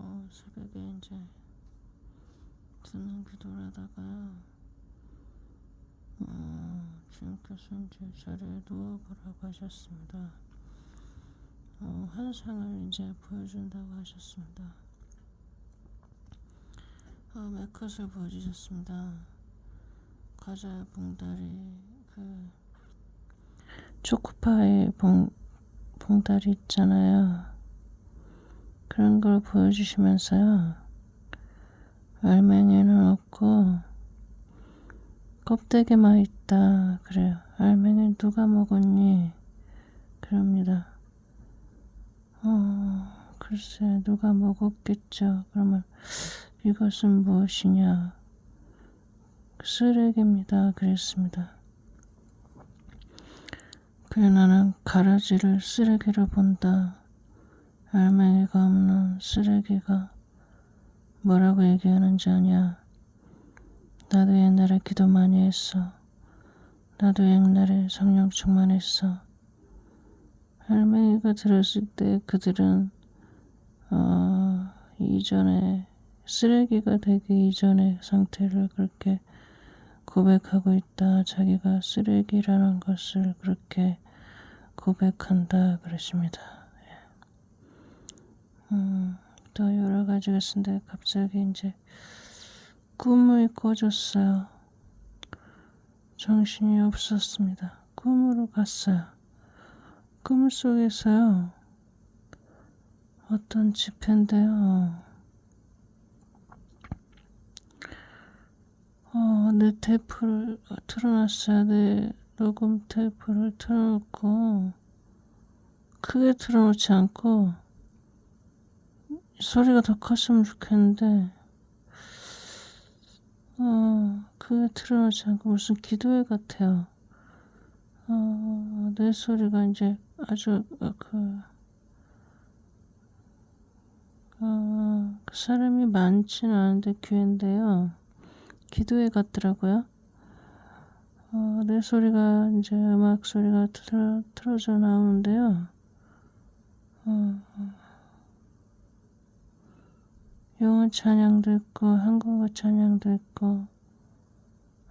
어, 새벽에 이제 듣는 기도를 하다가요. 어, 주님께서 이제 자리에 누워보라고 하셨습니다. 어, 환상을 이제 보여준다고 하셨습니다. 어, 맥컷을 보여주셨습니다. 과자 봉다리, 그, 초코파이 봉, 봉다리 있잖아요. 그런 걸 보여주시면서요. 알맹이는 없고, 껍데기만 있다. 그래요. 알맹이 누가 먹었니? 그럽니다. 어, 글쎄, 누가 먹었겠죠. 그러면 이것은 무엇이냐? 쓰레기입니다. 그랬습니다. 그래 나는 가라지를 쓰레기로 본다. 알맹이가 없는 쓰레기가 뭐라고 얘기하는지 아냐? 나도 옛날에 기도 많이 했어. 나도 옛날에 성령 충만했어. 할머니가 들었을 때 그들은 어, 이전에 쓰레기가 되기 이전의 상태를 그렇게 고백하고 있다. 자기가 쓰레기라는 것을 그렇게 고백한다. 그러십니다. 예. 음, 또 여러 가지가 있는데 갑자기 이제 꿈이 꿔졌어요. 정신이 없었습니다. 꿈으로 갔어요. 꿈 속에서요. 어떤 집회인데요. 어, 내 테이프를 틀어놨어야 돼. 녹음 테이프를 틀어놓고, 크게 틀어놓지 않고, 소리가 더 컸으면 좋겠는데, 어, 크게 틀어놓지 않고 무슨 기도회 같아요. 어, 내 소리가 이제 아주, 어, 그, 어, 그 사람이 많지는 않은데 교회인데요. 기도회 같더라고요. 어, 내 소리가 이제 음악 소리가 틀어, 틀어져 나오는데요. 어, 영어 찬양도 있고 한국어 찬양도 있고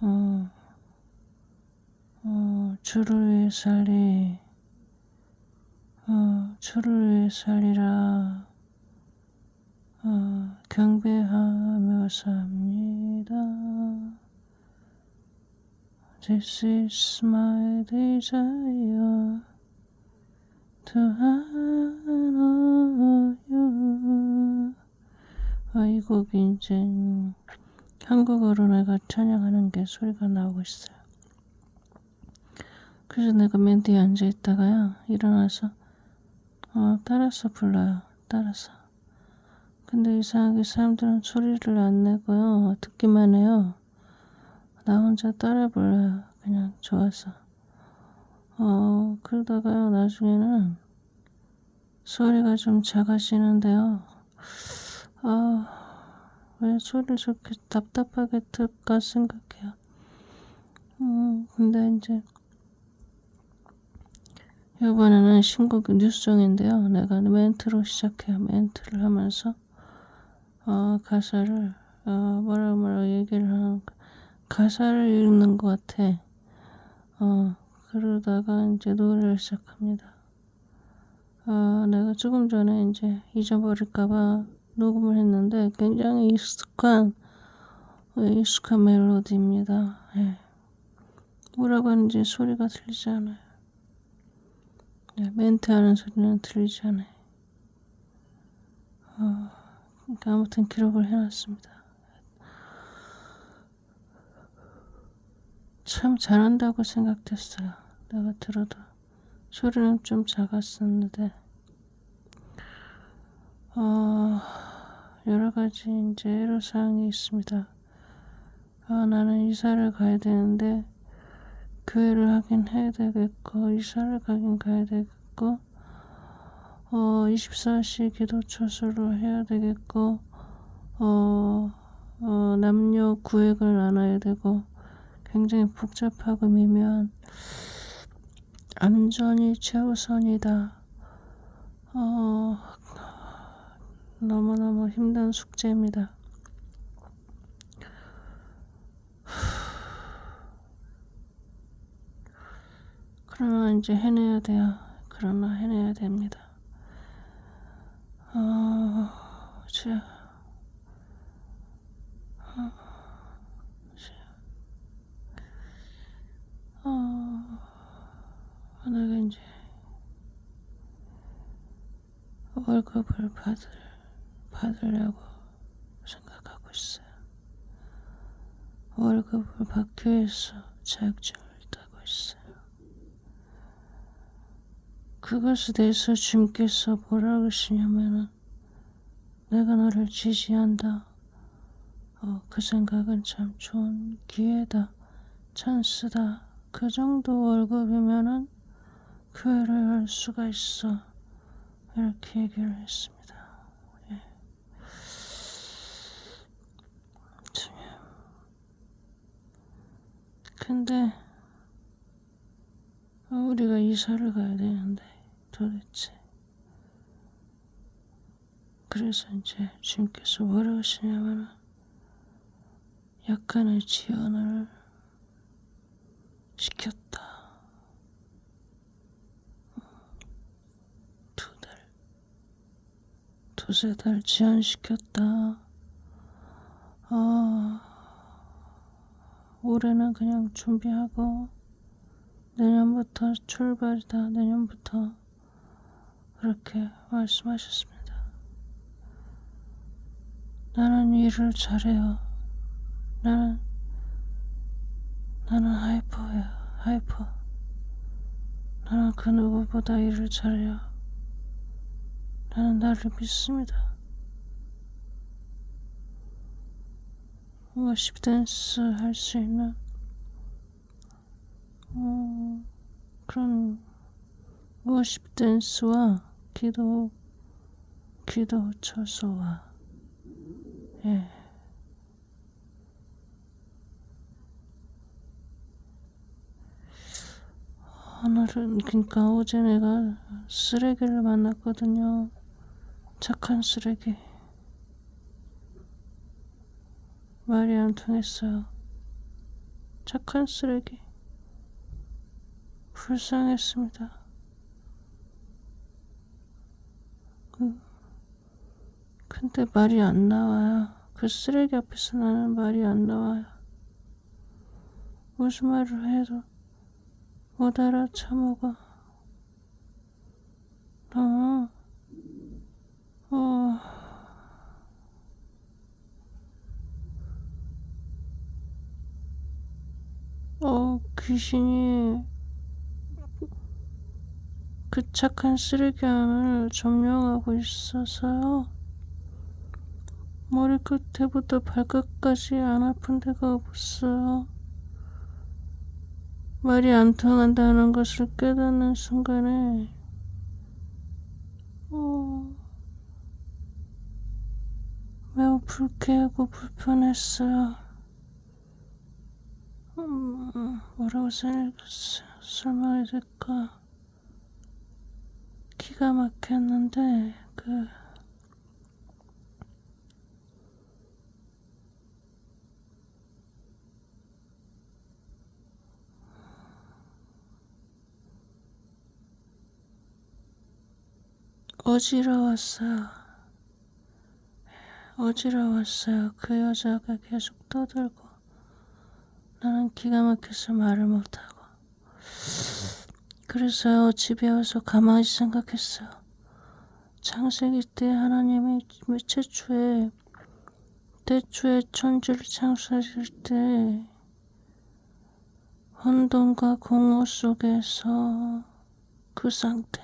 어, 어, 주를 위해 살리 어, 주를 위해 살리라 어, 경배하며 삽니다. This is my desire to honor you. 아, 이 곡이 이제 한국어로 내가 찬양하는 게 소리가 나오고 있어요. 그래서 내가 맨 뒤에 앉아 있다가요, 일어나서, 어, 따라서 불러요. 따라서. 근데 이상하게 사람들은 소리를 안 내고요. 듣기만 해요. 나 혼자 따라 불러요. 그냥 좋아서. 어, 그러다가요, 나중에는 소리가 좀 작아지는데요. 아, 왜 소리를 저렇게 답답하게 들까 생각해요. 음, 근데 이제, 이번에는 신곡 뉴스정인데요. 내가 멘트로 시작해요. 멘트를 하면서, 어, 가사를, 어, 뭐라 뭐라 얘기를 하는, 가사를 읽는 것 같아. 어, 그러다가 이제 노래를 시작합니다. 어, 내가 조금 전에 이제 잊어버릴까봐 녹음을 했는데 굉장히 익숙한, 어, 익숙한 멜로디입니다. 예. 뭐라고 하는지 소리가 들리지 않아요. 네, 멘트 하는 소리는 들리지 않아요. 어, 그러니까 아무튼 기록을 해놨습니다. 참 잘한다고 생각됐어요. 내가 들어도. 소리는 좀 작았었는데, 어, 여러 가지 이제 애로사항이 있습니다. 아, 나는 이사를 가야 되는데, 교회를 하긴 해야 되겠고, 이사를 가긴 가야 되겠고, 어, 24시 기도 처소를 해야 되겠고, 어, 어, 남녀 구획을 나눠야 되고, 굉장히 복잡하고 미묘한 안전이 최우선이다. 어, 너무너무 힘든 숙제입니다. 그러나 이제 해내야 돼요. 그러나 해내야 됩니다. 어, 자, 어, 자, 어, 내가 이제 월급을 받을, 받으려고 생각하고 있어요. 월급을 받기 위해서 자격증을 따고 있어요. 그것에 대해서 주님께서 뭐라 그러시냐면은 내가 너를 지지한다. 어, 그 생각은 참 좋은 기회다. 찬스다. 그 정도 월급이면은 교회를 할 수가 있어. 이렇게 얘기를 했습니다. 근데 어, 우리가 이사를 가야 되는데 도대체 그래서 이제 주님께서 뭐라고 하시냐면은 약간의 지연을 시켰다. 두 달, 두세 달 지연시켰다. 아, 올해는 그냥 준비하고 내년부터 출발이다. 내년부터 그렇게 말씀하셨습니다. 나는 일을 잘해요. 나는 나는 하이퍼야. 하이퍼. 나는 그 누구보다 일을 잘해요. 나는 나를 믿습니다. 워십 댄스 할 수 있는 어, 그런 워십 댄스와 기도 기도 처소와 예. 오늘은 그러니까 어제 내가 쓰레기를 만났거든요. 착한 쓰레기. 말이 안 통했어요. 착한 쓰레기. 불쌍했습니다. 그, 근데 말이 안 나와요. 그 쓰레기 앞에서 나는 말이 안 나와요. 무슨 말을 해도 못 알아쳐먹어. 어, 어, 어, 귀신이 그 착한 쓰레기 안을 점령하고 있어서요. 머리끝에부터 발끝까지 안 아픈 데가 없어요. 말이 안 통한다는 것을 깨닫는 순간에 어, 매우 불쾌하고 불편했어요. 음, 뭐라고 설- 설명해야 될까? 기가 막혔는데 그 어지러웠어요. 어지러웠어요. 그 여자가 계속 떠들고 나는 기가 막혀서 말을 못하고. 그래서 집에 와서 가만히 생각했어요. 창세기 때 하나님이 최초에 태초에 천지를 창조하실 때 혼돈과 공허 속에서 그 상태.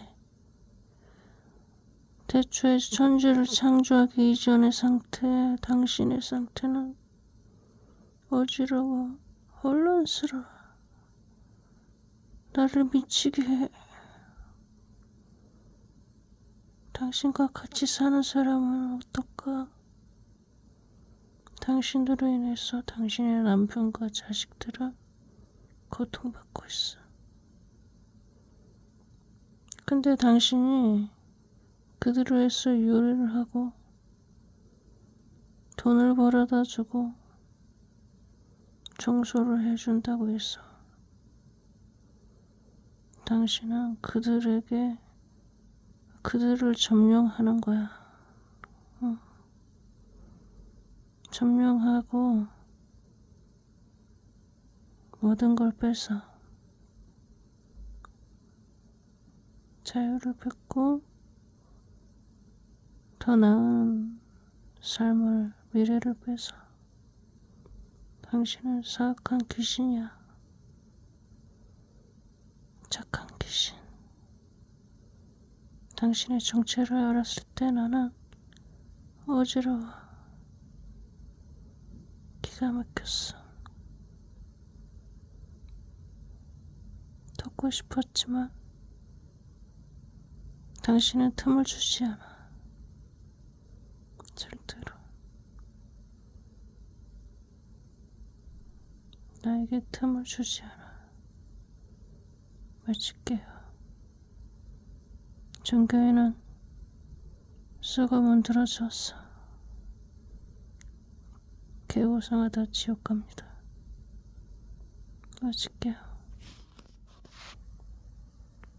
태초에 천지를 창조하기 이전의 상태, 당신의 상태는 어지러워, 혼란스러워. 나를 미치게 해. 당신과 같이 사는 사람은 어떨까? 당신으로 인해서 당신의 남편과 자식들은 고통받고 있어. 근데 당신이 그들을 위해서 요리를 하고 돈을 벌어다 주고 청소를 해준다고 했어. 당신은 그들에게 그들을 점령하는 거야. 어. 점령하고 모든 걸 뺏어. 자유를 뺏고 더 나은 삶을 미래를 뺏어. 당신은 사악한 귀신이야. 착한 귀신. 당신의 정체를 알았을 때 나는 어지러워. 기가 막혔어. 돕고 싶었지만 당신은 틈을 주지 않아. 절대로. 나에게 틈을 주지 않아. 마칠게요. 종교에는 썩어 문드러졌어. 개고상하다 지옥 갑니다. 마칠게요.